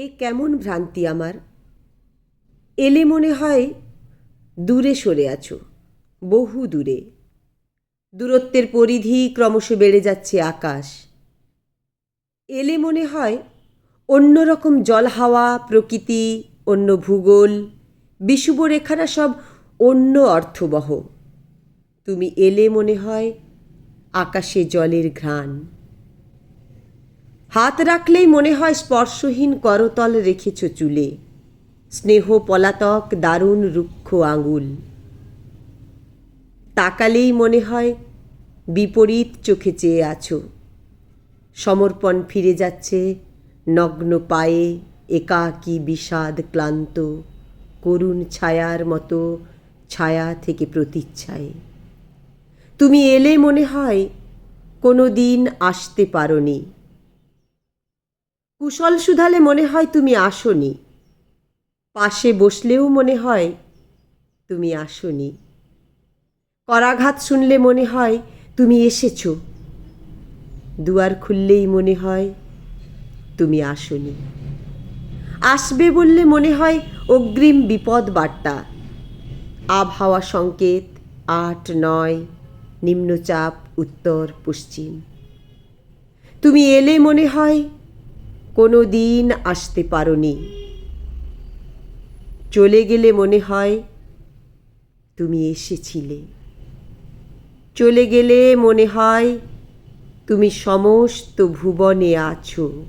এ কেমন ভ্রান্তি আমার? এলে মনে হয় দূরে সরে আছো, বহু দূরে। দূরত্বের পরিধি ক্রমশ বেড়ে যাচ্ছে আকাশ। এলে মনে হয় অন্যরকম জল হাওয়া, প্রকৃতি, অন্য ভূগোল বিষুব রেখারা সব অন্য অর্থবহ। তুমি এলে মনে হয় আকাশে জলের ঘ্রাণ। হাত রাখলেই মনে হয় স্পর্শহীন করতল রেখেছ চুলে। স্নেহ পলাতক দারুণ রুক্ষ আঙুল। তাকালেই মনে হয় বিপরীত চোখে চেয়ে আছো। সমর্পণ ফিরে যাচ্ছে নগ্ন পায়ে একাকী বিষাদ ক্লান্ত করুণ ছায়ার মতো ছায়া থেকে প্রতিচ্ছায়ে। তুমি এলে মনে হয় কোনো দিন আসতে পারোনি। কুশল শুধালে মনে হয় তুমি আসনি। পাশে বসলেও মনে হয় তুমি আসনি। করাঘাত শুনলে মনে হয় তুমি এসেছ। দুয়ার খুললেই মনে হয় তুমি আসনি। আসবে বললে মনে হয় অগ্রিম বিপদ বার্তা। আবহাওয়া সংকেত, আট, নয়, নিম্নচাপ, উত্তর, পশ্চিম। তুমি এলে মনে হয় কোনো দিন আসতে পারনি। চলে গেলে মনে হয় তুমি এসেছিলে। চলে গেলে মনে হয় তুমি সমস্ত ভুবনে আছো।